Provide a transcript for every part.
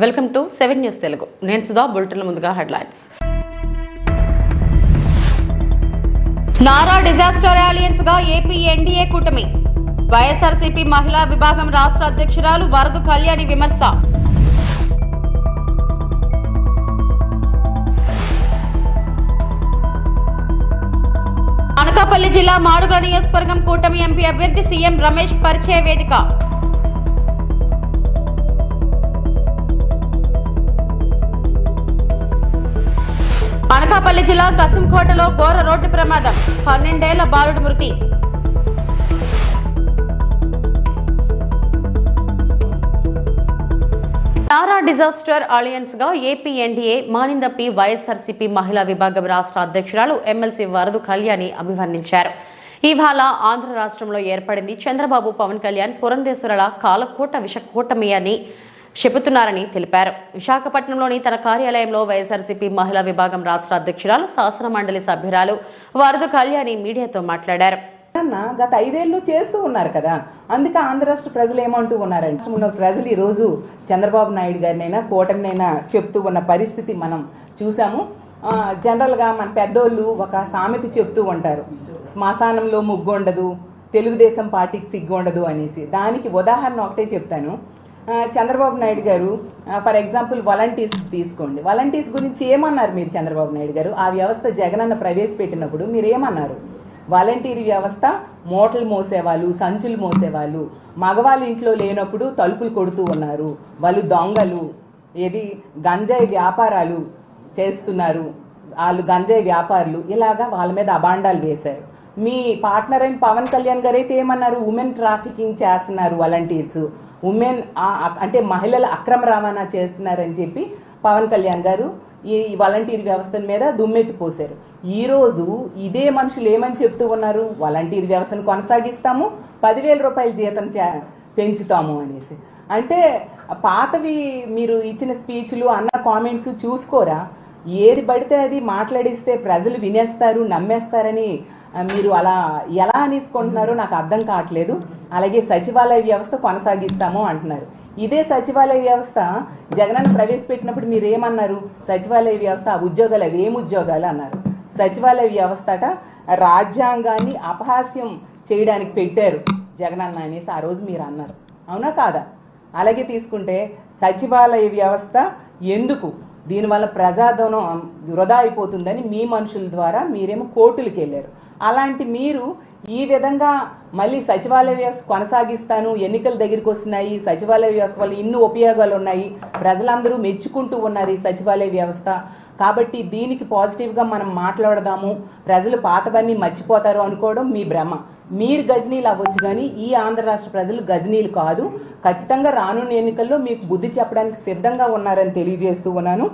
Welcome to seven news Telugu. నేను సుధా బులెటిన్ల ముందుగా హెడ్లైన్స్. నారా డిజాస్టర్ అలయన్స్గా ఏపీ ఎన్డీఏ కూటమి. వైఎస్ఆర్సీపీ మహిళా విభాగం రాష్ట్ర అధ్యక్షురాలు వరద కళ్యాణి విమర్శ. అనకాపల్లి జిల్లా మాడుగుల నియోజకవర్గం కూటమి ఎంపీ అభ్యర్థి సీఎం రమేష్ పరిచయ వేదిక. అనకాపల్లి జిల్లా కసింకోటలో ఘోర రోడ్డు ప్రమాదం. పన్నెండేళ్ళ బాలుడు మృతి. తారా డిజాస్టర్ అలయన్స్గా ఏపీ ఎన్డీఏ మానిందప్పి వైఎస్ఆర్సీపీ మహిళా విభాగం రాష్ట్ర అధ్యక్షురాలు ఎమ్మెల్సీ వరదు కళ్యాణి అభివర్ణించారు. ఇవాళ ఆంధ్ర రాష్ట్రంలో ఏర్పడింది చంద్రబాబు పవన్ కళ్యాణ్ పురంధేశ్వరుల కాలకూట విషకూటమి అని చెబుతున్నారని తెలిపారు. విశాఖపట్నంలోని తన కార్యాలయంలో వైఎస్ఆర్సీపీ మహిళా విభాగం రాష్ట్ర అధ్యక్షురాలు శాసన మండలి సభ్యురాలు వరదు కళ్యాణి మీడియాతో మాట్లాడారు. గత ఐదేళ్ళు చేస్తూ ఉన్నారు కదా. అందుకే ఆంధ్ర రాష్ట్ర ప్రజలు ఏమంటూ ఉన్నారంటే ఉన్న ప్రజలు ఈరోజు చంద్రబాబు నాయుడు గారినైనా కూటమినైనా చెప్తూ ఉన్న పరిస్థితి మనం చూసాము. జనరల్గా మన పెద్దోళ్ళు ఒక సామెత చెప్తూ ఉంటారు. శ్మశానంలో ముగ్గు ఉండదు తెలుగుదేశం పార్టీకి సిగ్గు ఉండదు అనేసి. దానికి ఉదాహరణ ఒకటే చెప్తాను. చంద్రబాబు నాయుడు గారు ఫర్ ఎగ్జాంపుల్ వాలంటీర్స్ తీసుకోండి. వాలంటీర్స్ గురించి ఏమన్నారు మీరు చంద్రబాబు నాయుడు గారు? ఆ వ్యవస్థ జగనన్న ప్రవేశపెట్టినప్పుడు మీరు ఏమన్నారు వాలంటీర్ వ్యవస్థ మోటలు మోసేవాళ్ళు సంచులు మోసేవాళ్ళు మగవాళ్ళ ఇంట్లో లేనప్పుడు తలుపులు కొడుతూ ఉన్నారు. వాళ్ళు దొంగలు ఏది గంజాయి వ్యాపారాలు చేస్తున్నారు. వాళ్ళు గంజాయి వ్యాపారులు ఇలాగా వాళ్ళ మీద అబాండాలు వేశారు. మీ పార్ట్నర్ అయిన పవన్ కళ్యాణ్ గారు అయితే ఏమన్నారు? ఉమెన్ ట్రాఫికింగ్ చేస్తున్నారు వాలంటీర్స్. ఉమెన్ అంటే మహిళల అక్రమ రవాణా చేస్తున్నారని చెప్పి పవన్ కళ్యాణ్ గారు ఈ వాలంటీర్ వ్యవస్థ మీద దుమ్మెత్తిపోశారు ఈరోజు ఇదే మనుషులు ఏమని చెప్తూ ఉన్నారు? వాలంటీర్ వ్యవస్థను కొనసాగిస్తాము పదివేల రూపాయల జీతం చే- పెంచుతాము అనేసి. అంటే పాతవి మీరు ఇచ్చిన స్పీచ్లు అన్న కామెంట్స్ చూసుకోరా? ఏది పడితే అది మాట్లాడిస్తే ప్రజలు వినేస్తారు నమ్మేస్తారని మీరు అలా ఎలా అనేసుకుంటున్నారో నాకు అర్థం కావట్లేదు. అలాగే సచివాలయ వ్యవస్థ కొనసాగిస్తాము అంటున్నారు. ఇదే సచివాలయ వ్యవస్థ జగనన్న ప్రవేశపెట్టినప్పుడు మీరు ఏమన్నారు సచివాలయ వ్యవస్థ ఆ ఉద్యోగాలు అవి ఏం ఉద్యోగాలు అన్నారు. సచివాలయ వ్యవస్థ అట రాజ్యాంగాన్ని అపహాస్యం చేయడానికి పెట్టారు జగనన్న అనేసి ఆ రోజు మీరు అన్నారు. అవునా కాదా? అలాగే తీసుకుంటే సచివాలయ వ్యవస్థ ఎందుకు? దీనివల్ల ప్రజాధనం వృధా అయిపోతుందని మీ మనుషుల ద్వారా మీరేమో కోర్టులకు వెళ్ళారు అలాంటి మీరు ఈ విధంగా మళ్ళీ సచివాలయ వ్యవస్థ కొనసాగిస్తాను. ఎన్నికల దగ్గరికి వస్తున్నాయి. సచివాలయ వ్యవస్థ వల్ల ఇన్ని ఉపయోగాలు ఉన్నాయి. ప్రజలందరూ మెచ్చుకుంటూ ఉన్నారు ఈ సచివాలయ వ్యవస్థ. కాబట్టి దీనికి పాజిటివ్గా మనం మాట్లాడదాము. ప్రజలు పాతవన్నీ మర్చిపోతారు అనుకోవడం మీ భ్రమ. మీరు గజనీలు అవ్వచ్చు కానీ ఈ ఆంధ్ర రాష్ట్ర ప్రజలు గజనీలు కాదు. ఖచ్చితంగా రానున్న ఎన్నికల్లో మీకు బుద్ధి చెప్పడానికి సిద్ధంగా ఉన్నారని తెలియజేస్తూ ఉన్నాను.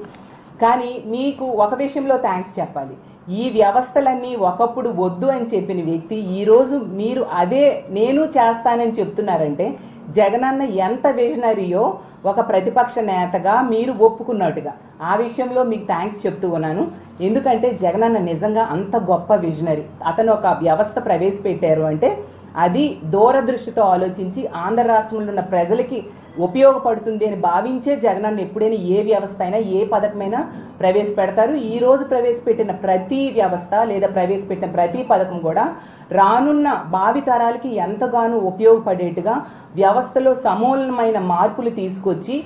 కానీ మీకు ఒక విషయంలో థ్యాంక్స్ చెప్పాలి. ఈ వ్యవస్థలన్నీ ఒకప్పుడు వద్దు అని చెప్పిన వ్యక్తి ఈరోజు మీరు అదే నేను చేస్తానని చెప్తున్నారంటే జగనన్న ఎంత విజనరీయో ఒక ప్రతిపక్ష నేతగా మీరు ఒప్పుకున్నట్టుగా. ఆ విషయంలో మీకు థ్యాంక్స్ చెప్తూ ఉన్నాను. ఎందుకంటే జగనన్న నిజంగా అంత గొప్ప విజనరీ అతను ఒక వ్యవస్థ ప్రవేశపెట్టారు అంటే అది దూరదృష్టితో ఆలోచించి ఆంధ్ర రాష్ట్రంలో ఉన్న ప్రజలకి ఉపయోగపడుతుంది అని భావించే జగనన్న ఎప్పుడైనా ఏ వ్యవస్థ అయినా ఏ పథకమైనా ప్రవేశపెడతారు. ఈ రోజు ప్రవేశపెట్టిన ప్రతి వ్యవస్థ లేదా ప్రవేశపెట్టిన ప్రతి పథకం కూడా రానున్న భావి తరాలకి ఎంతగానో ఉపయోగపడేట్టుగా వ్యవస్థలో సమూలమైన మార్పులు తీసుకొచ్చి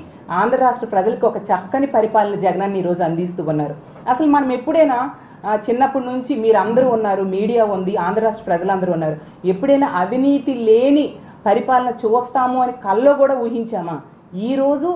ఆంధ్ర రాష్ట్ర ప్రజలకు ఒక చక్కని పరిపాలన జగనాన్ని ఈరోజు అందిస్తూ ఉన్నారు. అసలు మనం ఎప్పుడైనా చిన్నప్పటి నుంచి మీరు అందరూ ఉన్నారు మీడియా ఉంది ఆంధ్ర రాష్ట్ర ప్రజలందరూ ఉన్నారు. ఎప్పుడైనా అవినీతి లేని పరిపాలన చూస్తాము అని కల్లో కూడా ఊహించామా? ఈరోజు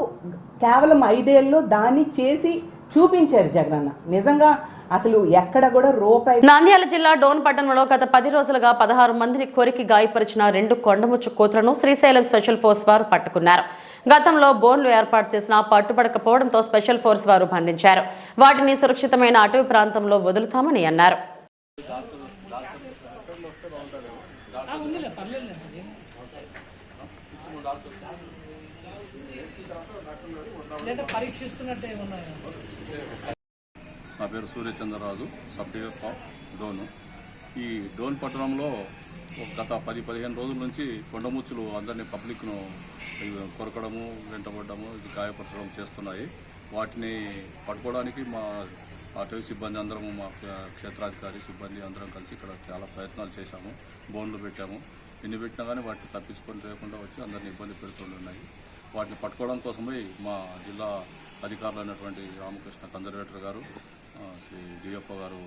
కేవలం ఐదేళ్ళలో దాన్ని చేసి చూపించారు జగనన్న. నిజంగా అసలు ఎక్కడ కూడా రూపాయి నంద్యాల జిల్లా డోన్ పట్టణంలో గత పది రోజులుగా పదహారు మందిని కొరికి గాయపరిచిన రెండు కొండముచ్చు కోతులను శ్రీశైలం స్పెషల్ ఫోర్స్ వారు పట్టుకున్నారు. గతంలో బోన్లు ఏర్పాటు చేసినా పట్టుబడకపోవడంతో స్పెషల్ ఫోర్స్ వారు బంధించారు. వాటిని సురక్షితమైన అటవీ ప్రాంతంలో వదులుతామని అన్నారు. నా పేరు సూర్యచంద్రరాజు సబ్ డోను. ఈ డోన్ పట్టణంలో గత పది పదిహేను రోజుల నుంచి కొండముచ్చులు అందరినీ పబ్లిక్ను కొరకడము వెంటబడము ఇది గాయపరచడం చేస్తున్నాయి. వాటిని పట్టుకోవడానికి మా అటవీ సిబ్బంది అందరము మా క్షేత్రాధికారి సిబ్బంది అందరం కలిసి ఇక్కడ చాలా ప్రయత్నాలు చేశాము బోన్లు పెట్టాము. ఎన్ని పెట్టినా కానీ వాటిని తప్పించుకొని లేకుండా వచ్చి అందరిని ఇబ్బంది పెడుతున్నాయి వాటిని పట్టుకోవడం కోసమై మా జిల్లా అధికారులు అయినటువంటి రామకృష్ణ కన్జర్వేటర్ గారు శ్రీ డిఎఫ్ఓ గారు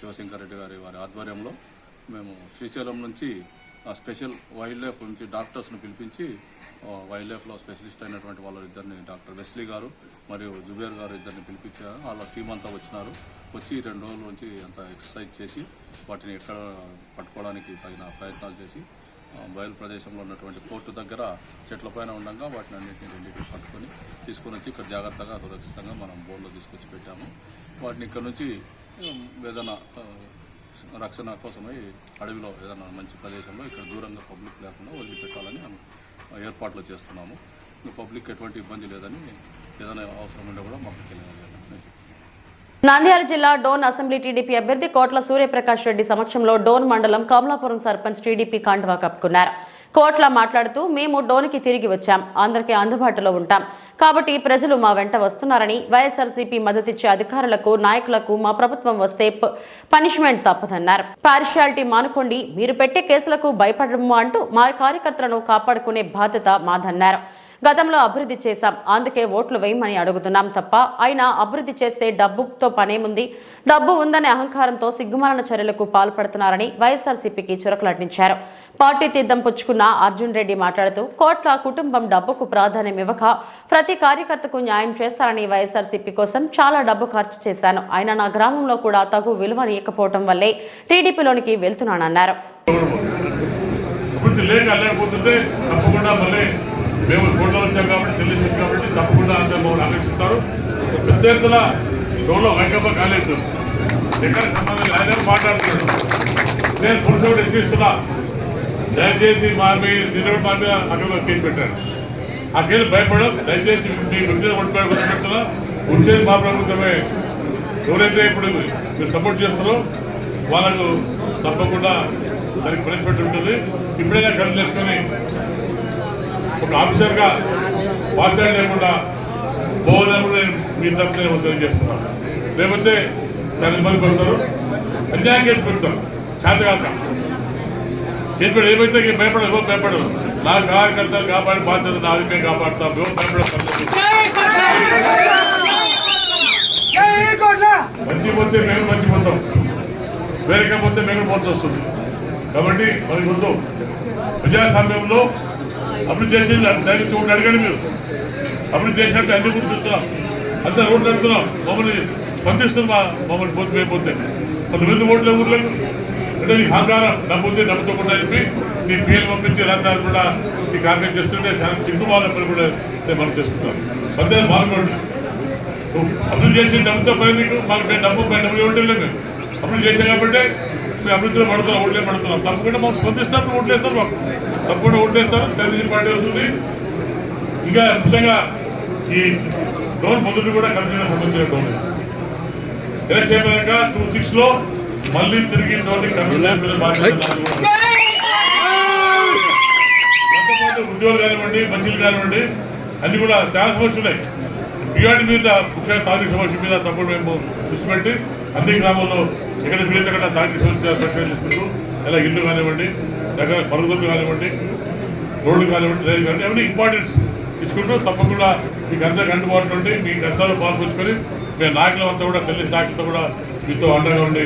శివశంకర్ రెడ్డి గారి వారి ఆధ్వర్యంలో మేము శ్రీశైలం నుంచి ఆ, స్పెషల్ వైల్డ్ లైఫ్ నుంచి డాక్టర్స్ను పిలిపించి వైల్డ్ లైఫ్లో స్పెషలిస్ట్ అయినటువంటి వాళ్ళ ఇద్దరిని డాక్టర్ వెస్లీ గారు మరియు జుబేర్ గారు ఇద్దరిని పిలిపించారు వాళ్ళ టీం అంతా వచ్చినారు. వచ్చి రెండు రోజుల నుంచి అంత ఎక్సర్సైజ్ చేసి వాటిని ఎక్కడ పట్టుకోవడానికి తగిన ప్రయత్నాలు చేసి బయలు ప్రదేశంలో ఉన్నటువంటి పోర్టు దగ్గర చెట్ల పైన ఉండగా వాటిని అన్నింటినీ రెండింటిని పట్టుకొని తీసుకొని వచ్చి ఇక్కడ జాగ్రత్తగా సురక్షితంగా మనం బోర్డులో తీసుకొచ్చి పెట్టాము. వాటిని ఇక్కడ నుంచి ఏదైనా రక్షణ కోసమై అడవిలో ఏదైనా మంచి ప్రదేశంలో ఇక్కడ దూరంగా పబ్లిక్ లేకుండా వదిలిపెట్టాలని ఏర్పాట్లు చేస్తున్నాము. పబ్లిక్ ఎటువంటి ఇబ్బంది లేదని ఏదైనా అవసరం ఉంటే కూడా మాకు తెలియజేయాలి నంద్యాల జిల్లా డోన్ అసెంబ్లీ టీడీపీ అభ్యర్థి కోట్ల సూర్యప్రకాష్ రెడ్డి సమక్షంలో డోన్ మండలం కమలాపురం సర్పంచ్ టీడీపీ కాండ్వా కప్పుకున్నారు. కోట్ల మాట్లాడుతూ మేము డోన్కి తిరిగి వచ్చాం. అందరికీ అందుబాటులో ఉంటాం. కాబట్టి ప్రజలు మా వెంట వస్తున్నారని వైఎస్ఆర్సీపీ మద్దతిచ్చే అధికారులకు నాయకులకు మా ప్రభుత్వం వస్తే ప- పనిష్మెంట్ తప్పదన్నారు. పార్షియాలిటీ మానుకోండి మీరు పెట్టే కేసులకు భయపడము అంటూ మా కార్యకర్తలను కాపాడుకునే బాధ్యత మాదన్నారు. గతంలో అభివృద్ధి చేశాం అందుకే ఓట్లు వేయమని అడుగుతున్నాం తప్ప అయినా అభివృద్ధి చేస్తే డబ్బుతో పనేముంది డబ్బు ఉందనే అహంకారంతో సిగ్గుమాలన చర్యలకు పాల్పడుతున్నారని వైఎస్ఆర్సీపీకి చురకలటించారు పార్టీ తీర్థం పుచ్చుకున్న అర్జున్ రెడ్డి మాట్లాడుతూ కోట్ల కుటుంబం డబ్బుకు ప్రాధాన్యం ఇవ్వక ప్రతి కార్యకర్తకు న్యాయం చేస్తారని వైఎస్ఆర్సీపీ కోసం చాలా డబ్బు ఖర్చు చేశాను. ఆయన నా గ్రామంలో కూడా తగు విలువనీయకపోవటం వల్లే టీడీపీలోనికి వెళ్తున్నానన్నారు. మేము కోట్లో వచ్చాం కాబట్టి తెలియజేసి కాబట్టి తప్పకుండా అందరూ మమ్మల్ని ఆకర్షిస్తారు. పెద్ద ఎత్తున వైకప్ప కాలేదు ఎక్కడ సంబంధం ఆయన మాట్లాడుతున్నాడు నేను పురుషుడు ఇచ్చిస్తున్నా దయచేసి మా మీద నిలబడి మా మీద అక్కడ కేసు పెట్టారు. ఆ కేసు భయపడడం దయచేసి మీ వ్యక్తిగా ఓడిపోయి వచ్చేది మా ప్రభుత్వమే. ఎవరైతే ఇప్పుడు మీరు సపోర్ట్ చేస్తారో వాళ్ళకు తప్పకుండా దానికి పనిష్మెంట్ ఉంటుంది. ఇప్పుడైనా కళ్ళు చేసుకొని ఒక ఆఫీసర్గా పాఠశాల లేకుండా పోవాలని కూడా మీ తప్పు నేను తెలియజేస్తున్నాను లేకపోతే చాలా ఇబ్బంది పెడతారు అన్యాయం చేసి పెడతారు. చేతగాక చెప్పాడు ఏమైతే ఇంక భయపడదు ఎవరు భయపడదు నా కార్యకర్తలు కాపాడి బాధ్యత నాది మేము కాపాడుతాం ఎవరు భయపడతాం మంచి పోతే మేము మంచి పోతాం. వేరే పోతే మేము పోతూ వస్తుంది. కాబట్టి మనకి ముందు ప్రజాస్వామ్యంలో అభివృద్ధి చేసి దానికి చూడండి అడగండి మీరు. అభివృద్ధి చేసినట్టు అన్ని గుర్తున్నాం? తిరుగుతున్నాం అంతా రోడ్లు అడుగుతున్నాం. మమ్మల్ని స్పందిస్తున్నా మమ్మల్ని పోతే మేము పోతే. మరి ఎందుకు ఓట్లే ఊర్లేదు అంటే నీ అహంకారం డబ్బు ఉంది డబ్బు కూడా చెప్పి నీ పేరు పంపించి రాత్రి కూడా ఈ కార్యక్రమం చేస్తుంటే చాలా చిక్కు వాళ్ళని కూడా మనం చేసుకుంటాం. పద్దెనిమిది బాగుండండి అభివృద్ధి చేసిన డబ్బుతో పని నీకు మాకు మేము డబ్బు మేము డబ్బులు ఇవ్వటం లేదు. మేము అభివృద్ధి చేసాం కాబట్టి మేము అభివృద్ధిలో పడుతున్నాం ఓట్లే పడుతున్నాం. తప్పకుండా మాకు స్పందిస్తారు ఓట్లేస్తారు మాకు. తప్పకుండా ఓట్లేస్తారు తెలుగుదేశం పార్టీ వస్తుంది. ఇంకా ముఖ్యంగా ఈ లోన్ మొదలు కూడా కంపెనీలకు సంబంధించిన లోన్ ఎలక్షన్ అయిపోయాక టూ సిక్స్లో మళ్ళీ తిరిగి ఉద్యోగాలు కానివ్వండి మంచిలు కానివ్వండి అన్ని కూడా చాలా సమస్యలు ఉన్నాయి పిఆర్డి మీద ముఖ్యంగా తారీఖు సమస్య మీద తప్పుడు మేము దృష్టి పెట్టి అన్ని గ్రామాల్లో ఎక్కడ వీలైతే అక్కడ తారీఖు సమస్య పరిష్కారం చేసుకుంటూ ఇలా ఇల్లు కానివ్వండి దగ్గర మరుగుదొడ్లు కానివ్వండి రోడ్లు కానివ్వండి రైలు కానివ్వండి అవన్నీ ఇంపార్టెన్స్ ఇచ్చుకుంటూ తప్పకుండా మీకు అందరికి అందుబాటులో ఉండి మీ కష్టాలు పాల్పంచుకొని మీ నాయకులు అంతా కూడా తెలియని నాయకులతో కూడా మీతో అండగా ఉండి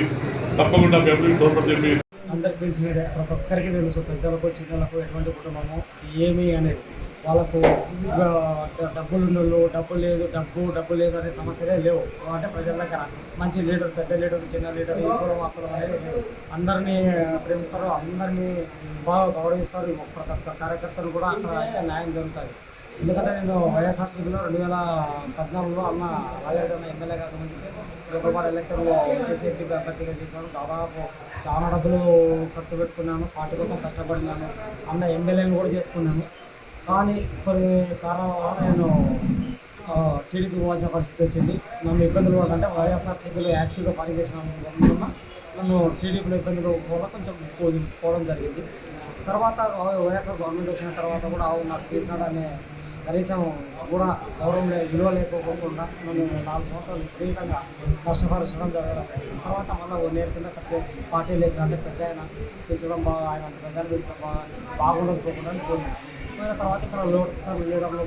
తప్పకుండా మేము తోడ్పడి చెప్పి అందరికి తెలిసినదే ప్రతి ఒక్కరికి తెలుసు పెద్దలకు చిన్నలకు ఎటువంటి కుటుంబము ఏమి అనేది. వాళ్ళకు డబ్బులు ఉన్నోళ్ళు డబ్బు లేదు డబ్బు డబ్బు లేదు అనే సమస్యలే లేవు. అంటే ప్రజల దగ్గర మంచి లీడర్ పెద్ద లీడర్ చిన్న లీడర్ ఈ కులం ఆ కులం అనేది లేదు అందరినీ ప్రేమిస్తారు అందరినీ బాగా గౌరవిస్తారు. ప్రతి ఒక్క కార్యకర్తలు కూడా అక్కడ అయితే న్యాయం జరుగుతుంది ఎందుకంటే నేను వైఎస్ఆర్సీపీలో రెండు వేల పద్నాలుగులో అన్న రాజారెడ్డి అన్న ఎమ్మెల్యే కాకముందుకే లోకపాడు ఎలక్షన్లో చేసి ఎంపీ అభ్యర్థిగా చేశాను దాదాపు చాలా డబ్బులు ఖర్చు పెట్టుకున్నాను పార్టీ కోసం కష్టపడినాను అన్న ఎమ్మెల్యేని కూడా చేసుకున్నాను. కానీ కొన్ని కారణాల వల్ల నేను టీడీపీ పోవాల్సిన పరిస్థితి వచ్చింది. నన్ను ఇబ్బందులు పడాలంటే వైఎస్ఆర్సీపీలో యాక్టివ్గా పనిచేసిన వల్ల నన్ను టీడీపీలో ఇబ్బందులు కూడా కొంచెం పోవడం జరిగింది. తర్వాత వైఎస్ఆర్ గవర్నమెంట్ వచ్చిన తర్వాత కూడా అవును నాకు చేసినాడనే కనీసం కూడా గౌరవం విలువ లేకపోకుండా నన్ను నాలుగు సంవత్సరాలు విపరీతంగా కష్టపరచడం జరగడం తర్వాత మళ్ళీ వన్ నేర్ కింద పార్టీ లేదు అంటే పెద్ద ఆయన పిలిచడం బాగా ఆయన పెద్ద ఆయన బాగా బాగుండకపోకుండా పోయింది. పోయిన తర్వాత ఇక్కడ లోకల్ లీడర్లు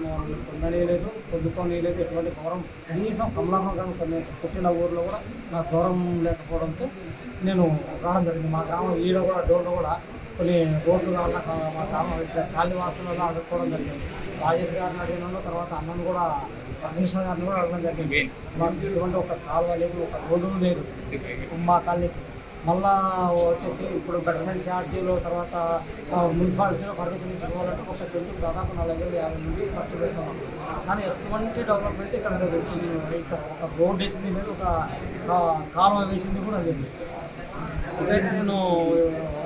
పొందనేయలేదు పొందుకోనేయలేదు ఎటువంటి గౌరవం కనీసం కమలాపం నేను పుట్టిన ఊర్లో కూడా నాకు గౌరవం లేకపోవడంతో నేను రావడం జరిగింది. మా గ్రామం ఈడ కూడా డోర్లో కూడా కొన్ని రోడ్లు కావాలన్నా మా గ్రామం ఖాళీ వాసులలో అడుక్కోవడం జరిగింది. రాజేష్ గారిని అడిగినాను తర్వాత అన్నను కూడా అగ్నిశ్వర్ గారిని కూడా అడగడం జరిగింది. మాకు ఎటువంటి ఒక కాలువ లేదు ఒక రోడ్డు లేదు. మా కాలనీకి. మళ్ళా వచ్చేసి ఇప్పుడు గవర్నమెంట్ ఛార్జీలు తర్వాత మున్సిపాలిటీలో పర్మిషన్ ఇచ్చుకోవాలంటే ఒక సెంటుకు దాదాపు నలభై వేలు యాభై నుండి ఖర్చు పెడుతున్నాం కానీ ఎటువంటి డెవలప్మెంట్ ఇక్కడ లేదు. ఇక్కడ ఒక రోడ్ వేసింది లేదు ఒక కాలువ వేసింది కూడా లేదు. ఇక్కడైతే నేను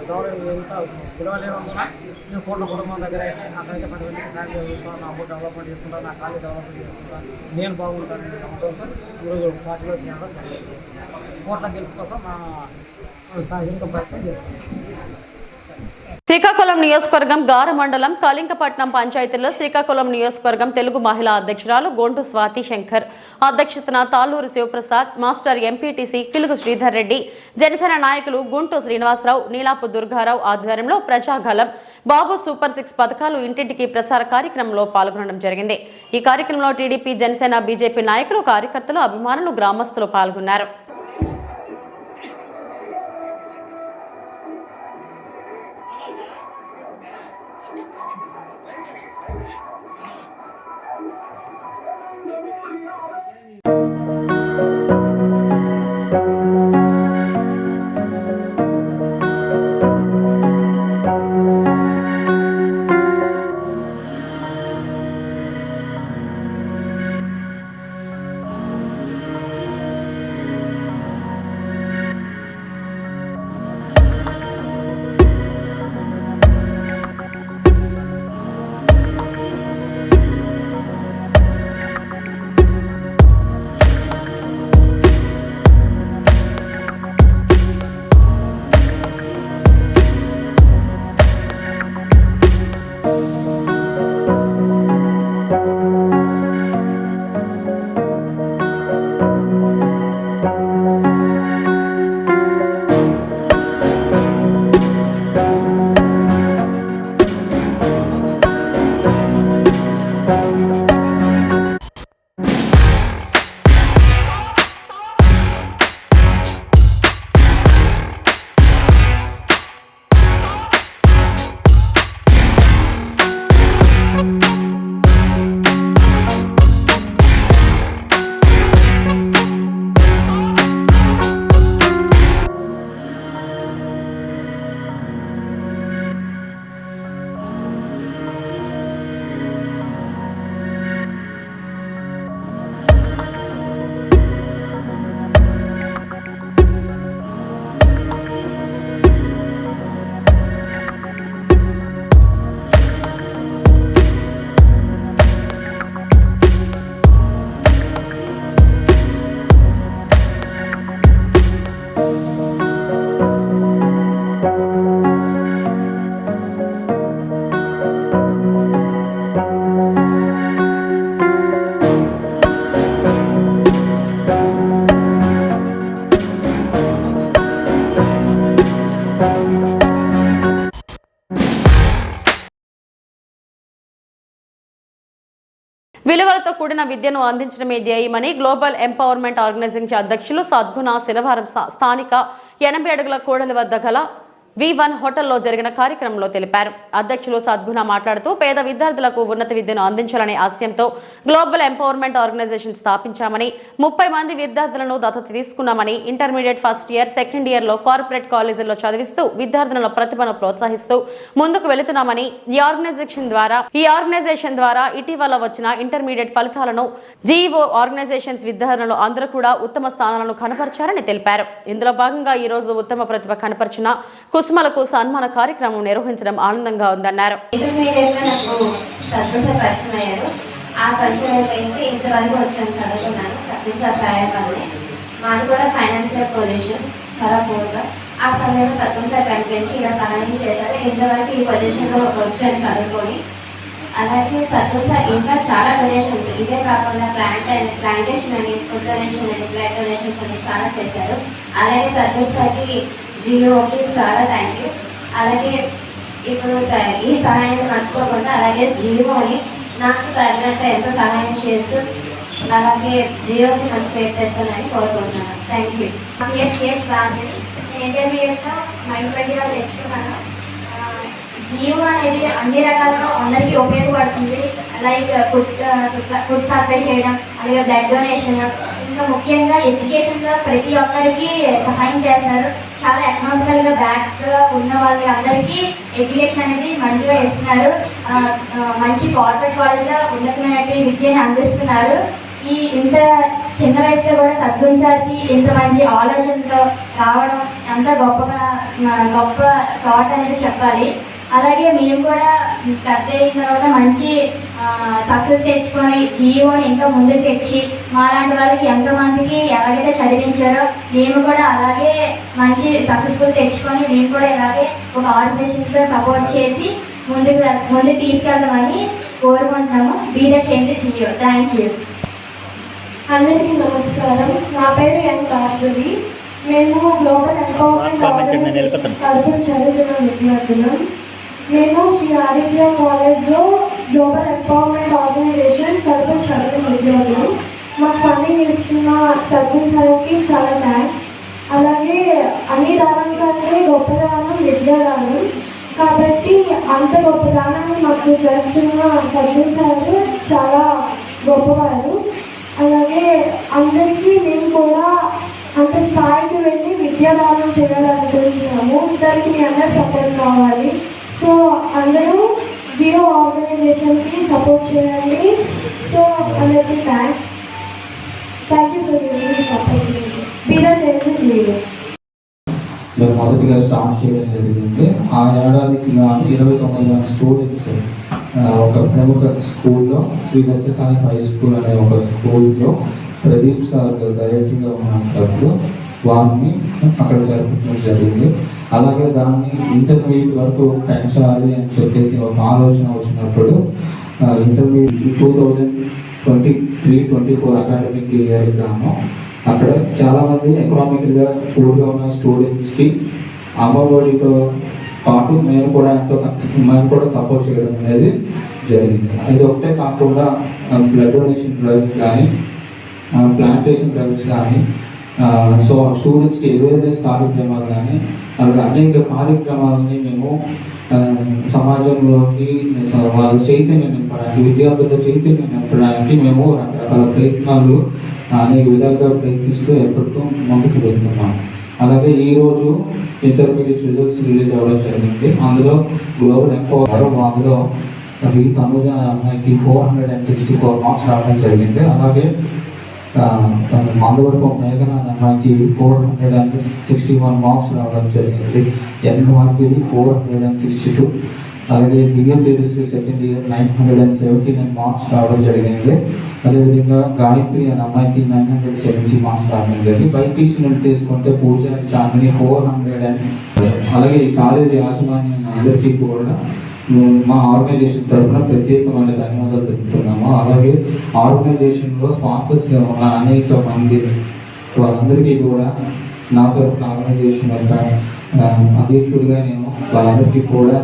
గౌరవం ఎంత పిలవలేనందున నేను కోట్ల కుటుంబం దగ్గర అయితే అక్కడైతే పది మందికి సాయం జరుగుతాను నా అమౌంట్ డెవలప్మెంట్ చేసుకుంటాను నా ఖాళీ డెవలప్మెంట్ చేసుకుంటాను నేను బాగుంటానని నమ్మకంతో ఈరోజు పార్టీలో చేయడం జరిగింది. కోట్ల గెలుపు కోసం నా సహజంగా ప్రయత్నం చేస్తాను శ్రీకాకుళం నియోజకవర్గం గార మండలం కళింకపట్నం పంచాయతీలో శ్రీకాకుళం నియోజకవర్గం తెలుగు మహిళా అధ్యక్షురాలు గొంటు స్వాతి శంకర్ అధ్యక్షతన తాళ్ళూరు శివప్రసాద్ మాస్టర్ ఎంపీటీసీ కిలుగు శ్రీధర్ రెడ్డి జనసేన నాయకులు గుంటూ శ్రీనివాసరావు నీలాపు దుర్గారావు ఆధ్వర్యంలో ప్రజాగలం బాబు సూపర్ సిక్స్ పథకాలు ఇంటింటికి ప్రసార కార్యక్రమంలో పాల్గొనడం జరిగింది. ఈ కార్యక్రమంలో టీడీపీ జనసేన బీజేపీ నాయకులు కార్యకర్తలు అభిమానులు గ్రామస్తులు పాల్గొన్నారు. విలువలతో కూడిన విద్యను అందించడమే ధ్యేయమని గ్లోబల్ ఎంపవర్మెంట్ ఆర్గనైజేషన్ అధ్యక్షులు సద్గుణ శనివారం స్థానిక ఎనభై అడుగుల కోడలి వద్ద గల వి వన్ హోటల్లో జరిగిన కార్యక్రమంలో తెలిపారు. అధ్యక్షులు సద్గుణ మాట్లాడుతూ పేద విద్యార్థులకు ఉన్నత విద్యను అందించాలనే ఆశయంతో గ్లోబల్ ఎంపవర్మెంట్ ఆర్గనైజేషన్ స్థాపించామని ముప్పై మంది విద్యార్థులను దత్తత తీసుకున్నామని ఇంటర్మీడియట్ ఫస్ట్ ఇయర్ సెకండ్ ఇయర్లో కార్పొరేట్ కాలేజీల్లో చదివిస్తూ విద్యార్థుల ప్రతిభను ప్రోత్సహిస్తూ ముందుకు వెళుతున్నామని ఈ ఆర్గనైజేషన్ ద్వారా ఈ ఆర్గనైజేషన్ ద్వారా ఇటీవల వచ్చిన ఇంటర్మీడియట్ ఫలితాలను జీఈఓ ఆర్గనైజేషన్స్ విద్యార్థులు అందరూ కూడా ఉత్తమ స్థానాలను కనపరిచారని తెలిపారు. ఇందులో భాగంగా ఈ రోజు ఉత్తమ ప్రతిభ కనపరిచిన కుసుమలకు సన్మాన కార్యక్రమం నిర్వహించడం ఆనందంగా ఉందన్నారు. నాకు అయ్యారు ఆ పరిచయం అయితే ఇంతవరకు వచ్చాను చదువుకున్నాను సద్గుణ సార్ సాయం వల్లనే మాది కూడా ఫైనాన్షియల్ పొజిషన్ చాలా పూర్గా ఆ సమయంలో సత్యం సార్ కనిపించి ఇలా సహాయం చేశారు. ఇంతవరకు ఈ పొజిషన్లో వచ్చాను చదువుకొని. అలాగే సత్యం సార్ ఇంకా చాలా డొనేషన్స్ ఇవే కాకుండా ప్లాంట్ అని ప్లాంటేషన్ అని ఫుడ్ డొనేషన్ అని బ్లడ్ డొనేషన్స్ అని చాలా చేశారు. అలాగే సత్యం సార్కి జియోకి చాలా థ్యాంక్ యూ అలాగే ఇప్పుడు స- ఈ సహాయం మర్చిపోకుండా అలాగే జియోని నాకు తగినంత ఎంత సహాయం చేస్తూ అలాగే జియోకి మంచి పేరు తెస్తానని కోరుకుంటున్నాను థ్యాంక్ యూ పిఎస్పిహెచ్ రాజని నేను ఇంటర్మీడియట్లో నైన్ ట్వంటీలో తెచ్చుకున్నాను జియో అనేది అన్ని రకాలుగా అందరికీ ఉపయోగపడుతుంది. లైక్ ఫుడ్ ఫుడ్ సప్లై చేయడం అలాగే బ్లడ్ డొనేషన్ ఇంకా ముఖ్యంగా ఎడ్యుకేషన్లో ప్రతి ఒక్కరికి సహాయం చేస్తున్నారు. చాలా ఎకనామికల్గా బ్యాక్గా ఉన్న వాళ్ళకి అందరికీ ఎడ్యుకేషన్ అనేది మంచిగా ఇస్తున్నారు. మంచి కార్పొరేట్ కాలేజ్లో ఉన్నతమైనటువంటి విద్యను అందిస్తున్నారు. ఈ ఇంత చిన్న వయసులో కూడా సద్గుణ సార్కి ఇంత మంచి ఆలోచనతో రావడం అంత గొప్పగా గొప్ప థాట్ అనేది చెప్పాలి. అలాగే మేము కూడా పెద్ద అయిన తర్వాత మంచి సక్సెస్ తెచ్చుకొని జియోని ఇంకా ముందుకు తెచ్చి మాలాంటి వాళ్ళకి ఎంతో మందికి ఎలాగైతే చదివించారో మేము కూడా అలాగే మంచి సక్సెస్ఫుల్ తెచ్చుకొని మేము కూడా ఇలాగే ఒక ఆర్గనైజేషన్తో సపోర్ట్ చేసి ముందుకు ముందుకు తీసుకెళ్దామని కోరుకుంటున్నాము. బీదర్ చేయండి జియో థ్యాంక్ యూ అందరికీ నమస్కారం. నా పేరు ఎన్ భార్గవి. మేము గ్లోబల్ ఎంపవర్మెంట్ ఆర్గనైజేషన్ తరపున చదువుతున్న విద్యార్థులం. మేము శ్రీ ఆదిత్య కాలేజ్లో గ్లోబల్ ఎంపవర్మెంట్ ఆర్గనైజేషన్ తరపున చదువుతున్న విద్యార్థులం మాకు ఫండింగ్ ఇస్తున్న సర్వీస్ సార్కి చాలా థ్యాంక్స్ అలాగే అన్ని దానం కంటే గొప్ప దానం విద్యాదానం కాబట్టి అంత గొప్ప దానాన్ని మాకు చేస్తున్న సర్వీస్ సార్ చాలా గొప్పవారు. అలాగే అందరికీ మేము కూడా అంత స్థాయికి వెళ్ళి విద్యాదానం చేయాలనుకుంటున్నాము. దానికి మీ అందరు సపోర్ట్ కావాలి. సో అందరూ జియో ఆర్గనైజేషన్కి సపోర్ట్ చేయండి. సో అందరికీ thanks thank you for giving this opportunity బీరా చేయండి జియో మేము మొదటిగా స్టార్ట్ చేయడం జరిగింది. ఆ ఏడాదికి గాను ఇరవై తొమ్మిది మంది స్టూడెంట్స్ ఒక ప్రముఖ స్కూల్లో శ్రీ సత్యసాయి హై స్కూల్ అనే ఒక స్కూల్లో ప్రదీప్ సార్ డైరెక్టర్గా ఉన్నప్పుడు వారిని అక్కడ జరుపుకోవడం జరిగింది. అలాగే దాన్ని ఇంటర్మీడియట్ వరకు పెంచాలి అని చెప్పేసి ఒక ఆలోచన వచ్చినప్పుడు intermediate two thousand twenty three twenty four academic year గాను అక్కడ చాలామంది ఎకనామిక్గా పూర్గా ఉన్న స్టూడెంట్స్కి అమ్మఒడితో పాటు మేము కూడా ఎంతో మేము కూడా సపోర్ట్ చేయడం అనేది జరిగింది. ఇది ఒకటే కాకుండా బ్లడ్ డొనేషన్ డ్రైవ్స్ కానీ ప్లాంటేషన్ డ్రైవ్స్ కానీ సో స్టూడెంట్స్కి అవేర్నెస్ కార్యక్రమాలు కానీ అలాగే అనేక కార్యక్రమాలని మేము సమాజంలోకి స- వాళ్ళ చైతన్యం నింపడానికి విద్యార్థుల చైతన్యం నింపడానికి మేము రకరకాల ప్రయత్నాలు అనేక విధాలుగా ప్రయత్నిస్తూ ఎప్పటికీ ముందుకు వెళ్తున్నాం. అలాగే ఈరోజు ఇంటర్మీడియట్ రిజల్ట్స్ రిలీజ్ అవ్వడం జరిగింది. అందులో గ్లోబల్ ఎంపవర్ అందులో ఈ తనుజ అమ్మాయికి four hundred and sixty four marks రావడం జరిగింది. అలాగే మంగళవరపు మేఘన అనే అమ్మాయికి four hundred and sixty one marks రావడం జరిగింది. ఎన్ మార్కి four hundred and sixty two అలాగే Divya Tejaswi second year nine hundred and seventy nine marks రావడం జరిగింది. అదేవిధంగా గాయత్రి అనే అమ్మాయికి నైన్ హండ్రెడ్ సెవెంటీ మార్క్స్ రావడం జరిగింది. బైపీసీ నుండి తీసుకుంటే Pooja Chandini four hundred and అలాగే ఈ కాలేజీ యాజమాన్యం అందరికీ కూడా మా ఆర్గనైజేషన్ తరఫున ప్రత్యేకమైన ధన్యవాదాలు తెలుపుతున్నాము. అలాగే ఆర్గనైజేషన్లో స్పాన్సర్స్ ఉన్న అనేక మంది వాళ్ళందరికీ కూడా నా తరఫున ఆర్గనైజేషన్ యొక్క అధ్యక్షుడిగా నేను వాళ్ళందరికీ కూడా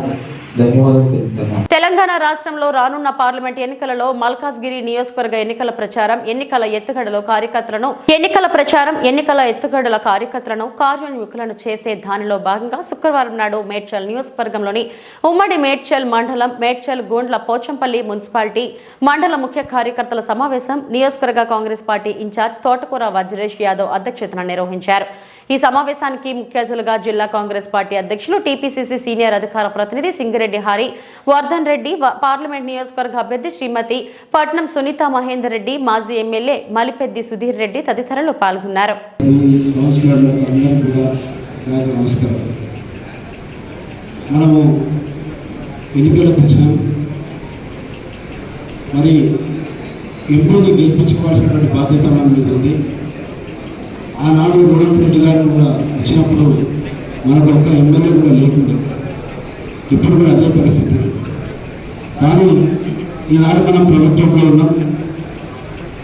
ధన్యవాదాలు తెలుపుతున్నాను. తెలంగాణ రాష్ట్రంలో రానున్న పార్లమెంట్ ఎన్నికలలో మల్కాజ్గిరి నియోజకవర్గ ఎన్నికల ప్రచారం ఎన్నికల ఎత్తుగడలో కార్యకర్తలను ఎన్నికల ప్రచారం ఎన్నికల ఎత్తుగడల కార్యకర్తలను కార్యోన్ముఖులను చేసే దానిలో భాగంగా శుక్రవారం నాడు మేడ్చల్ నియోజకవర్గంలోని ఉమ్మడి మేడ్చల్ మండలం మేడ్చల్ గోండ్ల పోచంపల్లి మున్సిపాలిటీ మండల ముఖ్య కార్యకర్తల సమావేశం నియోజకవర్గ కాంగ్రెస్ పార్టీ ఇన్ఛార్జ్ తోటకూర వజ్రేష్ యాదవ్ అధ్యక్షతన నిర్వహించారు. ఈ సమావేశానికి ముఖ్య అతిథులుగా జిల్లా కాంగ్రెస్ పార్టీ అధ్యక్షులు టీపీసీసీ సీనియర్ అధికార ప్రతినిధి సింగిరెడ్డి హరి వర్ధన్ రెడ్డి పార్లమెంట్ నియోజకవర్గ అభ్యర్థి శ్రీమతి పట్నం సునీత మహేందర్ రెడ్డి మాజీ ఎమ్మెల్యే మలిపెద్ది సుధీర్ రెడ్డి తదితరులు పాల్గొన్నారు. మనము ఎన్నికలకు వచ్చినాం. మరి ఎంపీని గెలిపించుకోవాల్సినటువంటి బాధ్యత మన మీద ఉంది. ఆనాడు రోహిత్ రెడ్డి గారు కూడా వచ్చినప్పుడు మనకు ఒక ఎమ్మెల్యే కూడా లేకుండే. ఇప్పుడు కూడా అదే పరిస్థితి. కానీ ఈనాడు మనం ప్రభుత్వంలో ఉన్నాం.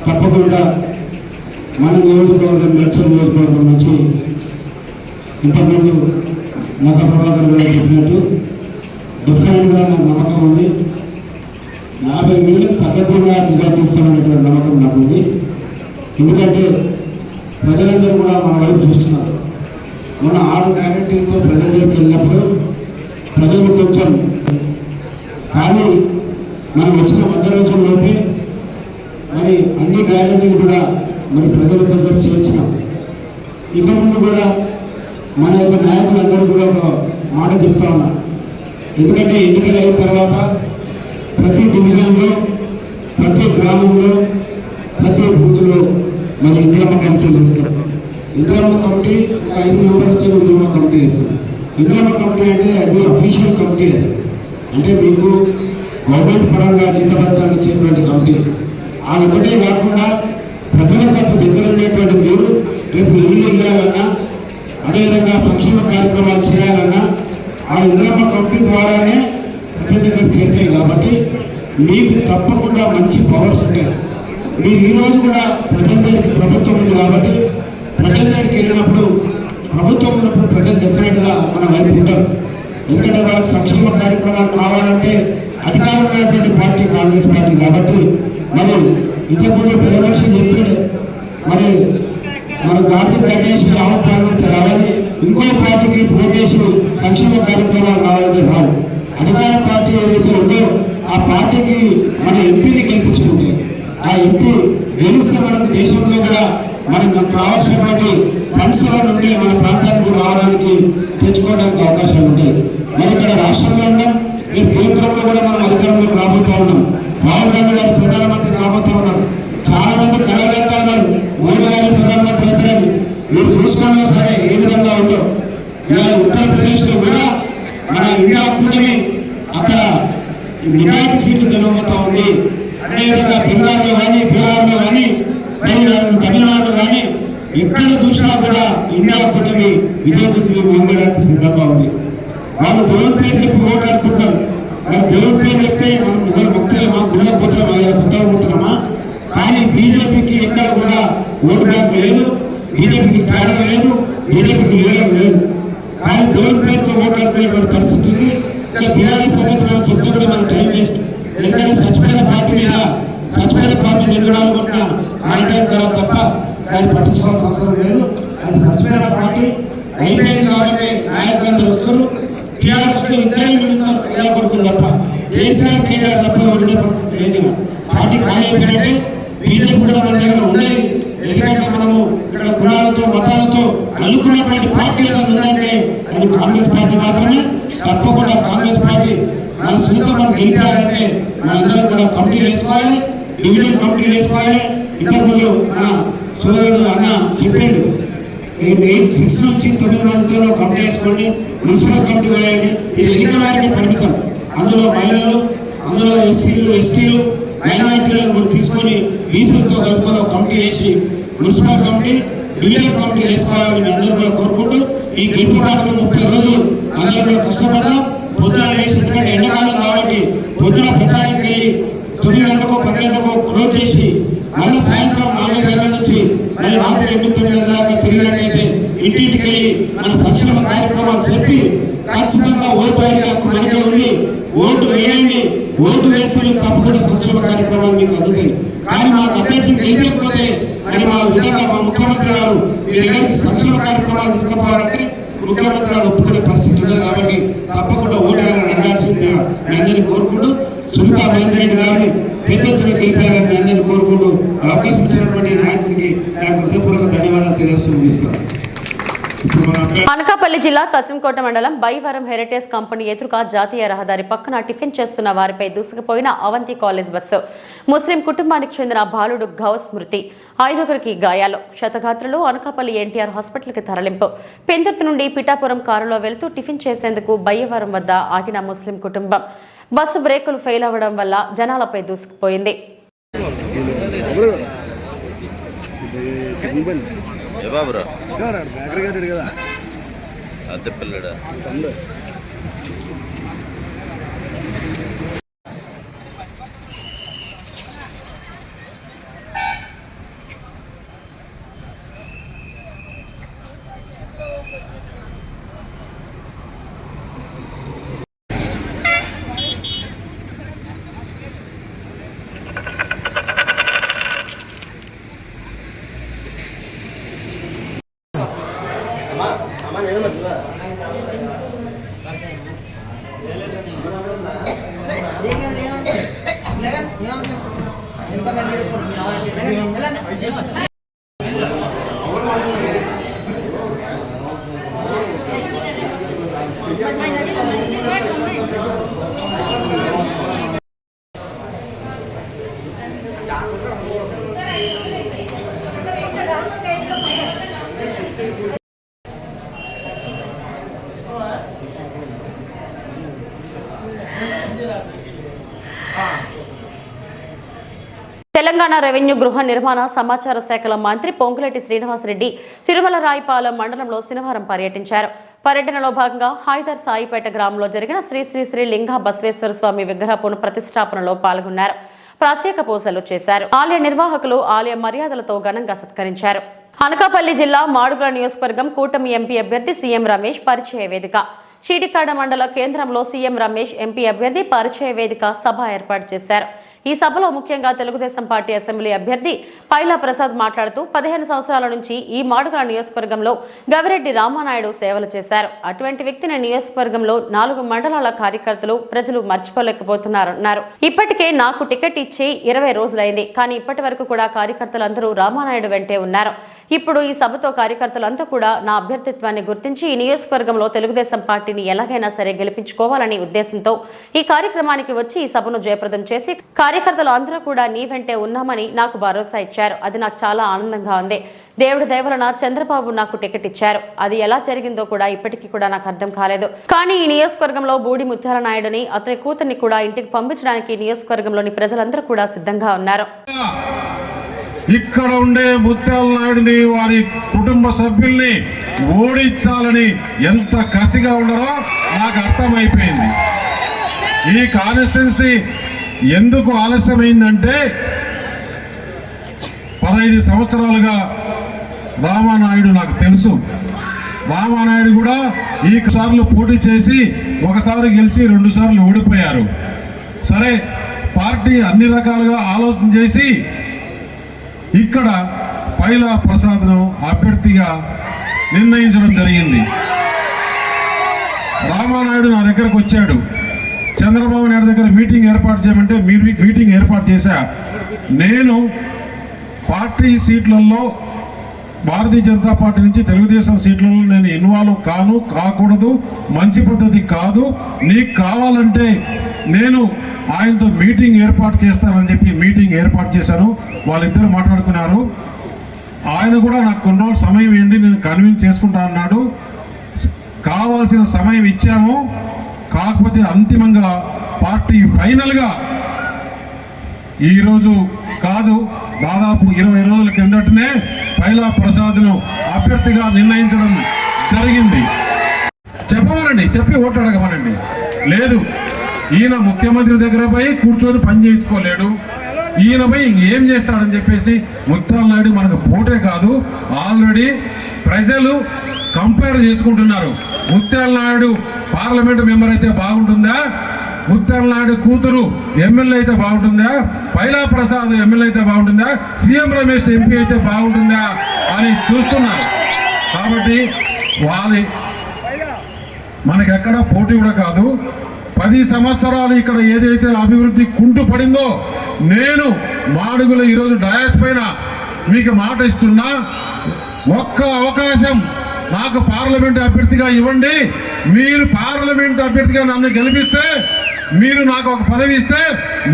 తప్పకుండా మన నియోజకవర్గం మేడ్చల్ నియోజకవర్గం నుంచి ఇంతకుముందు నగర ప్రభాకర్ గారు చెప్పినట్టు డిఫరెంట్గా నాకు నమ్మకం ఉంది. యాభై వేలకు తగ్గకుండా మెజార్టీ ఇస్తామనేటువంటి నమ్మకం నాకు ఉంది ఎందుకంటే ప్రజలందరూ కూడా మన వైపు చూస్తున్నారు. మన ఆరు గ్యారెంటీలతో ప్రజల దగ్గరికి వెళ్ళినప్పుడు ప్రజలు కొంచెం కానీ మనం వచ్చిన వంద రోజుల్లోపే మరి అన్ని గ్యారెంటీలు కూడా మరి ప్రజల దగ్గర చేర్చినాం. ఇక ముందు కూడా మన యొక్క నాయకులందరూ కూడా ఒక మాట చెప్తా ఉన్నారు ఎందుకంటే ఎన్నికలు అయిన తర్వాత ప్రతి డివిజన్లో ప్రతి గ్రామంలో ప్రతి బూత్లో మన ఇంద్రమ్మ కమిటీ వేస్తాం ఇంద్రమ్మ కమిటీ ఒక ఐదు మెంబర్లతో ఇంద్రమ్మ కమిటీ వేస్తాం ఇంద్రమ్మ కమిటీ అంటే అది అఫీషియల్ కమిటీ అది. అంటే మీకు గవర్నమెంట్ పరంగా జీతబద్ధాలు ఇచ్చేటువంటి కమిటీ. ఆ ఒకటే కాకుండా ప్రజలకు అంత దగ్గర ఉండేటువంటి మీరు రేపు ఇల్లు ఇవ్వాలన్నా అదేవిధంగా సంక్షేమ కార్యక్రమాలు చేయాలన్నా ఆ ఇంద్రమ్మ కమిటీ ద్వారానే ప్రజల దగ్గర చేరుతాయి కాబట్టి మీకు తప్పకుండా మంచి పవర్స్ ఉంటాయి. మీరు ఈరోజు కూడా ప్రజల దగ్గరికి ప్రభుత్వం ఉంది కాబట్టి ప్రజల దగ్గరికి వెళ్ళినప్పుడు ప్రభుత్వం ఉన్నప్పుడు ప్రజలు డెఫినెట్గా మన వైపు ఉంటారు. ఎందుకంటే వాళ్ళకి సంక్షేమ కార్యక్రమాలు కావాలంటే అధికారం ఉన్నటువంటి పార్టీ కాంగ్రెస్ పార్టీ కాబట్టి మరి ఇంతకుముందు ప్రజలక్షలు చెప్పింది మరి మన గాంధీ గణేష్ ఆహ్వానం రావాలి. ఇంకో పార్టీకి పోటేసి సంక్షేమ కార్యక్రమాలు రావాలంటే రావు. అధికార పార్టీ ఏదైతే ఉందో ఆ పార్టీకి మన ఎంపీని గెలిపించుకుంటే ఆ ఎంపీ గెలిస్తే మనకు దేశంలో కూడా మనకు కావాల్సినటువంటి ఫండ్స్ నుండి మన ప్రాంతానికి రావడానికి తెచ్చుకోవడానికి అవకాశాలు ఉంటాయి. మరి ఇక్కడ రాష్ట్రంలో ఉన్నాం. రేపు కేంద్రంలో కూడా మనం అధికారంలోకి రాబోతూ ఉన్నాం. రాహుల్ గాంధీ గారు ప్రధానమంత్రి రాబోతూ ఉన్నారు. చాలా మంది కళాలంటా ఉన్నారు. మోడీ గారు ప్రధానమంత్రి అవుతారని. మీరు చూసుకున్నా సరే ఏ విధంగా ఉందో. ఇవాళ ఉత్తరప్రదేశ్లో కూడా మన ఇండియా కూటమి అక్కడ మెజార్టీ సీట్లు గెలవబోతా ఉంది. అదేవిధంగా బెంగాల్లో కానీ బీహార్లో కానీ తమిళనాడు తమిళనాడులో కానీ ఎక్కడ చూసినా కూడా ఇండియా కూటమి విజయదుర్గం పొందడానికి సిద్ధంగా ఉంది. వాళ్ళు దేవుని పేరు చెప్పి ఓటాడుకుంటారు మరి దేవుని పేరు చెప్తే మనం ముగ్గురు ముక్తులమా గుళ్ళ పోతున్నామా ఇలా కొత్తగా పోతున్నామా? కానీ బీజేపీకి ఎక్కడ కూడా ఓటు బ్యాంక్ లేదు బీజేపీకి కారణం లేదు బీజేపీకి లీడర్ లేదు. కానీ దేవుడి పేరుతో ఓటాడుకునే పరిస్థితి ఉంది. ఇంకా బీఆర్ఎస్ సంగతి మనం చెప్తే కూడా మన టైం వేస్ట్. ఎందుకంటే సచివాలయ పార్టీ మీద సచివాలయ పార్టీ నిలబడాలనుకుంటున్నా మన టైం ఖరాబ్ తప్ప దాన్ని పట్టించుకోవాల్సిన అవసరం లేదు. అది సచివాలయ పార్టీ అయిపోయింది కాబట్టి నాయకులందరూ వస్తారు. టీఆర్ఎస్లో ఇద్దరే మిగులుతారు అయ్యా కొడుకులు తప్ప. కేసీఆర్ కేటీఆర్ తప్ప ఉండే పరిస్థితి లేదు. పార్టీ ఖాళీ అయిపోయినట్టే బీజేపీ కూడా మన దగ్గర ఉండేది ఎందుకంటే మనము ఇక్కడ కులాలతో మతాలతో అనుకున్నటువంటి పార్టీ ఏదైనా ఉందంటే అది కాంగ్రెస్ పార్టీ మాత్రమే. తప్పకుండా కాంగ్రెస్ పార్టీ మన సొంత మనం గెలిపారంటే మనందరం కూడా కమిటీలు వేసుకోవాలి డివిజన్ కమిటీలు వేసుకోవాలి. ఇంతకుముందు మన సోదరుడు అన్న చెప్పాడు ఎయిట్ సిక్స్ నుంచి తొమ్మిది మందితో కమిటీ వేసుకోండి మున్సిపల్ కమిటీ వేయండి ఇది ఎన్నికల వారికి పరిమితం. అందులో మహిళలు అందులో ఎస్సీలు ఎస్టీలు మైనార్టీలను కూడా తీసుకొని బీసీలతో కలుపుకొని కమిటీ వేసి మున్సిపల్ కమిటీ డివిజన్ కమిటీ వేసుకోవాలని అందరూ కూడా కోరుకుంటూ ఈ గెలుపు పాటలు ముప్పై రోజులు అందరూ కూడా కష్టపడ్డాం. పొద్దున లేచి ఎందుకంటే ఎండాకాలం కాబట్టి పొద్దున ప్రచారానికి వెళ్ళి తొమ్మిది గంటలకు పది గంటలకు క్లోజ్ చేసి మళ్ళీ సాయంత్రం నాలుగు గంటల నుంచి మళ్ళీ రాత్రి ఎనిమిది తొమ్మిది గంటల దాకా తిరిగినట్టయితే ఇంటింటికి వెళ్ళి మన సంక్షేమ కార్యక్రమాలు చెప్పి ఖచ్చితంగా ఓటు అడిగే హక్కు మనకే ఉంది. ఓటు వేయండి. ఓటు వేస్తే తప్పకుండా సంక్షేమ కార్యక్రమాలు మీకు అందుతాయి. కానీ మాకు అభ్యర్థిని గెలిపకపోతే మరి మా విధంగా మా ముఖ్యమంత్రి గారు మీ దగ్గరికి సంక్షేమ కార్యక్రమాలు తీసుకుపోవాలంటే ముఖ్యమంత్రి గారు ఒప్పుకునే పరిస్థితి ఉండదు కాబట్టి తప్పకుండా ఓటు వేయాలని అడగాల్సిందిగా మీ అందరినీ కోరుకుంటూ సునీతా రెడ్డి గారిని పెద్ద ఎత్తున గెలిపారని అందరినీ కోరుకుంటూ అవకాశం ఇచ్చినటువంటి నాయకుడికి నా హృదయపూర్వక ధన్యవాదాలు తెలియజేస్తూ ముగిస్తున్నాను అనకాపల్లి జిల్లా కసింకోట మండలం బైవరం హెరిటేజ్ కంపెనీ ఎదురుగా జాతీయ రహదారి పక్కన టిఫిన్ చేస్తున్న వారిపై దూసుకుపోయిన అవంతి కాలేజ్ బస్సు. ముస్లిం కుటుంబానికి చెందిన బాలుడు గౌస్ మృతి. ఐదుగురికి గాయాలు. క్షతగాత్రులు అనకాపల్లి ఎన్టీఆర్ హాస్పిటల్కి తరలింపు. పెందుర్తి నుండి పిఠాపురం కారులో వెళుతూ టిఫిన్ చేసేందుకు బయ్యవరం వద్ద ఆగిన ముస్లిం కుటుంబం. బస్సు బ్రేకులు ఫెయిల్ అవ్వడం వల్ల జనాలపై దూసుకుపోయింది. బాబురా? తెలంగాణ రెవెన్యూ గృహ నిర్మాణ సమాచార శాఖల మంత్రి పొంగులేటి శ్రీనివాసరెడ్డి తిరుమల రాయిపాలెం మండలంలో శనివారం పర్యటించారు. పర్యటనలో భాగంగా హైదర్ సాయిపేట గ్రామంలో జరిగిన శ్రీ శ్రీ శ్రీ లింగ బసవేశ్వర స్వామి విగ్రహ పునఃప్రతిష్టాపనలో పాల్గొన్నారు. ప్రత్యేక పూజలు చేశారు. ఆలయ నిర్వాహకులు ఆలయ మర్యాదలతో ఘనంగా సత్కరించారు. అనకాపల్లి జిల్లా మాడుగుల నియోజకవర్గం కూటమి ఎంపీ అభ్యర్థి సీఎం రమేష్ పరిచయ వేదిక. చీడికాడ మండల కేంద్రంలో సీఎం రమేష్ ఎంపీ అభ్యర్థి పరిచయ వేదిక సభ ఏర్పాటు చేశారు. ఈ సభలో ముఖ్యంగా తెలుగుదేశం పార్టీ అసెంబ్లీ అభ్యర్థి పైలా ప్రసాద్ మాట్లాడుతూ పదిహేను సంవత్సరాల నుంచి ఈ మాడుగుల నియోజకవర్గంలో గవిరెడ్డి రామానాయుడు సేవలు చేశారు. అటువంటి వ్యక్తిని నియోజకవర్గంలో నాలుగు మండలాల కార్యకర్తలు ప్రజలు మర్చిపోలేకపోతున్నారన్నారు. ఇప్పటికే నాకు టికెట్ ఇచ్చి ఇరవై రోజులైంది. కానీ ఇప్పటి వరకు కూడా కార్యకర్తలందరూ రామానాయుడు వెంటే ఉన్నారు. ఇప్పుడు ఈ సభతో కార్యకర్తలంతా కూడా నా అభ్యర్థిత్వాన్ని గుర్తించి ఈ నియోజకవర్గంలో తెలుగుదేశం పార్టీని ఎలాగైనా సరే గెలిపించుకోవాలని ఉద్దేశంతో ఈ కార్యక్రమానికి వచ్చి ఈ సభను జయప్రదం చేసి కార్యకర్తలు అందరూ కూడా నీ వెంటే ఉన్నామని నాకు భరోసా ఇచ్చారు. అది నాకు చాలా ఆనందంగా ఉంది. దేవుడి దయవలన చంద్రబాబు నాకు టికెట్ ఇచ్చారు. అది ఎలా జరిగిందో కూడా ఇప్పటికీ కూడా నాకు అర్థం కాలేదు. కానీ ఈ నియోజకవర్గంలో బూడి ముత్యాల నాయుడుని అతని కూతుర్ని కూడా ఇంటికి పంపించడానికి నియోజకవర్గంలోని ప్రజలందరూ కూడా సిద్ధంగా ఉన్నారు. ఇక్కడ ఉండే ముత్యాల నాయుడిని వారి కుటుంబ సభ్యుల్ని ఓడించాలని ఎంత కసిగా ఉండరో నాకు అర్థమైపోయింది. ఈ కాన్స్టిట్యున్సీ ఎందుకు ఆలస్యమైందంటే పదహైదు సంవత్సరాలుగా రామానాయుడు నాకు తెలుసు. రామానాయుడు కూడా ఈ సార్లు పోటీ చేసి ఒకసారి గెలిచి రెండు సార్లు ఓడిపోయారు. సరే పార్టీ అన్ని రకాలుగా ఆలోచన చేసి ఇక్కడ పైలా ప్రసాద్ను అభ్యర్థిగా నిర్ణయించడం జరిగింది. రామానాయుడు నా దగ్గరకు వచ్చాడు. చంద్రబాబు నాయుడు దగ్గర మీటింగ్ ఏర్పాటు చేయమంటే మీరు మీటింగ్ ఏర్పాటు చేశా. నేను పార్టీ సీట్లలో భారతీయ జనతా పార్టీ నుంచి తెలుగుదేశం సీట్లలో నేను ఇన్వాల్వ్ కాను కాకూడదు మంచి పద్ధతి కాదు. నీకు కావాలంటే నేను ఆయనతో మీటింగ్ ఏర్పాటు చేస్తానని చెప్పి మీటింగ్ ఏర్పాటు చేశాను. వాళ్ళిద్దరు మాట్లాడుకున్నారు. ఆయన కూడా నాకు కొన్ని రోజులు సమయం ఏంటి నేను కన్విన్స్ చేసుకుంటా అన్నాడు. కావాల్సిన సమయం ఇచ్చాము. కాకపోతే అంతిమంగా పార్టీ ఫైనల్గా ఈరోజు కాదు దాదాపు ఇరవై రోజుల కిందటనే పైలా ప్రసాద్ను అభ్యర్థిగా నిర్ణయించడం జరిగింది. చెప్పమనండి చెప్పి ఓటు అడగమనండి. లేదు ఈయన ముఖ్యమంత్రి దగ్గర పోయి కూర్చొని పని చేయించుకోలేడు. ఈయన పోయి ఇంకేం చేస్తాడని చెప్పేసి ముత్యాల నాయుడు మనకు పోటే కాదు. ఆల్రెడీ ప్రజలు కంపేర్ చేసుకుంటున్నారు. ముత్యాల నాయుడు పార్లమెంట్ మెంబర్ అయితే బాగుంటుందా? ముత్యాల నాయుడు కూతురు ఎమ్మెల్యే అయితే బాగుంటుందా? పైలా ప్రసాద్ ఎమ్మెల్యే అయితే బాగుంటుందా? సీఎం రమేష్ ఎంపీ అయితే బాగుంటుందా అని చూస్తున్నారు. కాబట్టి వాళ్ళ మనకెక్కడ పోటీ కూడా కాదు. పది సంవత్సరాలు ఇక్కడ ఏదైతే అభివృద్ధి కుంటు పడిందో నేను మాడుగుల ఈరోజు డయాస్ పైన మీకు మాట ఇస్తున్నా. ఒక్క అవకాశం నాకు పార్లమెంట్ అభ్యర్థిగా ఇవ్వండి. మీరు పార్లమెంట్ అభ్యర్థిగా నన్ను గెలిపిస్తే మీరు నాకు ఒక పదవి ఇస్తే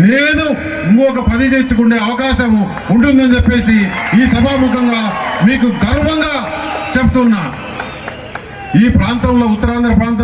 నేను ఇంకొక పదవి తెచ్చుకునే అవకాశం ఉంటుందని చెప్పేసి ఈ సభాముఖంగా మీకు గర్వంగా చెప్తున్నా. ఈ ప్రాంతంలో ఉత్తరాంధ్ర ప్రాంతం